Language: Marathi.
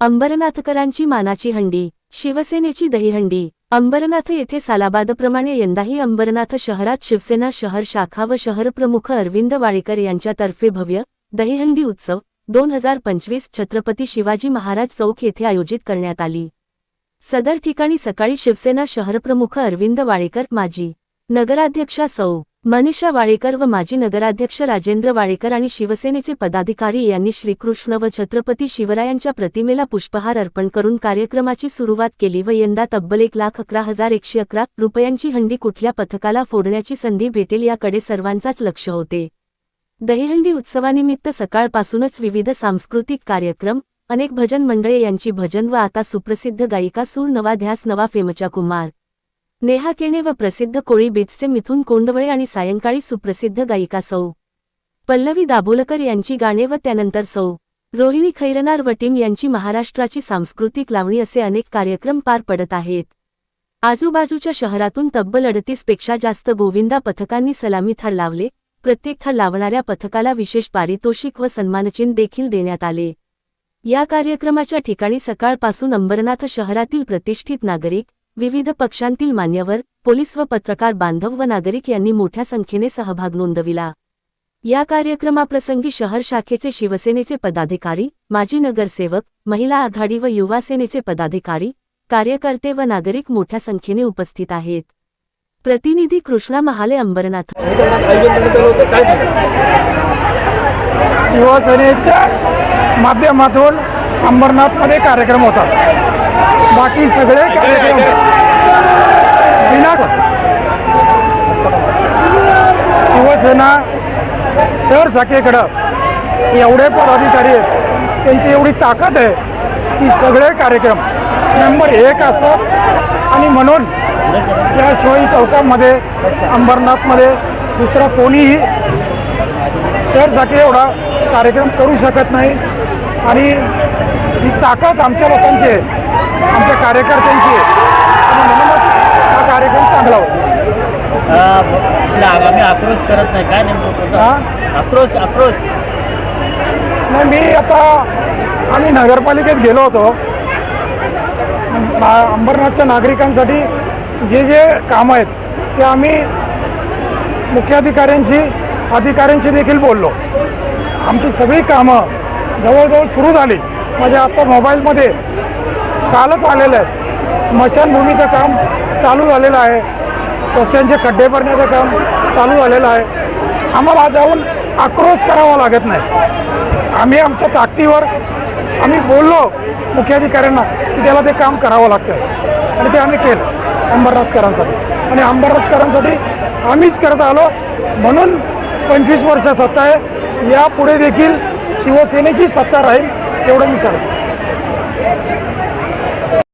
अंबरनाथकरांची मानाची हंडी शिवसेनेची दहीहंडी. अंबरनाथ येथे सालाबादप्रमाणे यंदाही अंबरनाथ शहरात शिवसेना शहर शाखा व शहरप्रमुख अरविंद वाळेकर यांच्यातर्फे भव्य दहीहंडी उत्सव दोन हजार पंचवीस छत्रपती शिवाजी महाराज चौक येथे आयोजित करण्यात आली. सदर ठिकाणी सकाळी शिवसेना शहरप्रमुख अरविंद वाळेकर माजी नगराध्यक्षा सौ. मनीषा वाळेकर व माजी नगराध्यक्ष राजेंद्र वाळेकर आणि शिवसेनेचे पदाधिकारी यांनी श्रीकृष्ण व छत्रपती शिवरायांच्या प्रतिमेला पुष्पहार अर्पण करून कार्यक्रमाची सुरुवात केली व यंदा तब्बल एक लाख अकरा हजार एकशे अकरा रुपयांची हंडी कुठल्या पथकाला फोडण्याची संधी भेटेल याकडे सर्वांचाच लक्ष होते. दहीहंडी उत्सवानिमित्त सकाळपासूनच विविध सांस्कृतिक कार्यक्रम अनेक भजन मंडळे यांची भजन व आता सुप्रसिद्ध गायिका सूर नवा ध्यास नवा फेमच्या कुमार नेहा केणे व प्रसिद्ध कोळी बीट्सचे मिथुन कोंडवळे आणि सायंकाळी सुप्रसिद्ध गायिका सौ. पल्लवी दाभोलकर यांची गाणे व त्यानंतर सौ. रोहिणी खैरनार व टीम यांची महाराष्ट्राची सांस्कृतिक लावणी असे अनेक कार्यक्रम पार पडत आहेत. आजूबाजूच्या शहरातून तब्बल अडतीसपेक्षा जास्त गोविंदा पथकांनी सलामी थर लावले प्रत्येक थर लावणाऱ्या पथकाला विशेष पारितोषिक व सन्मानचिन्ह देखील देण्यात आले. या कार्यक्रमाच्या ठिकाणी सकाळपासून अंबरनाथ शहरातील प्रतिष्ठित नागरिक विविध पक्षांतील मान्यवर पोलीस व पत्रकार बांधव व नागरिक यांनी मोठ्या संख्येने सहभाग नोंदविला. या कार्यक्रमाप्रसंगी शहर शाखेचे शिवसेनेचे पदाधिकारी माजी नगरसेवक महिला आघाडी व युवा सेनेचे पदाधिकारी कार्यकर्ते व नागरिक मोठ्या संख्येने उपस्थित आहेत. प्रतिनिधी कृष्णा महाले अंबरनाथ. शिवसेनेच्याच माध्यमातून अंबरनाथमध्ये कार्यक्रम होतात. बाकी सगळे कार्यक्रम. विनाश शिवसेना शहर शाखेकडं एवढे पदाधिकारी आहेत. त्यांची एवढी ताकद आहे की सगळे कार्यक्रम नंबर एक असत आणि म्हणून या शिवाई चौकामध्ये अंबरनाथमध्ये दुसरा कोणीही शहर शाखे एवढा कार्यक्रम करू शकत नाही. आणि ही ताकद आमच्या लोकांची आहे. आमच्या कार्यकर्त्यांची आहे. आणि म्हणूनच हा कार्यक्रम चांगला होता. आम्ही अप्रोच करत नाही. काय नेमकं हा? अप्रोच अप्रोच नाही मी आता आम्ही नगरपालिकेत गेलो होतो. अंबरनाथच्या नागरिकांसाठी जे जे कामं आहेत ते आम्ही मुख्याधिकाऱ्यांशी अधिकाऱ्यांशी देखील बोललो. आमची सगळी कामं जवळजवळ सुरू झाली. म्हणजे आत्ता मोबाईलमध्ये कालच आलेलं आहे. स्मशानभूमीचं काम चालू झालेलं आहे. रस्त्यांचे खड्डे भरण्याचं काम चालू झालेलं आहे. आम्हाला जाऊन आक्रोश करावा लागत नाही. आम्ही आमच्या ताकदीवर आम्ही बोललो मुख्याधिकाऱ्यांना की त्याला ते काम करावं लागतं आणि ते आम्ही केलं. अंबरनाथकरांसाठी. आणि अंबरनाथकरांसाठी आम्हीच करत आलो. म्हणून पंचवीस वर्ष सत्ता आहे. यापुढे देखील शिवसेनेची सत्ता राहील. एवढं मी सांगतो.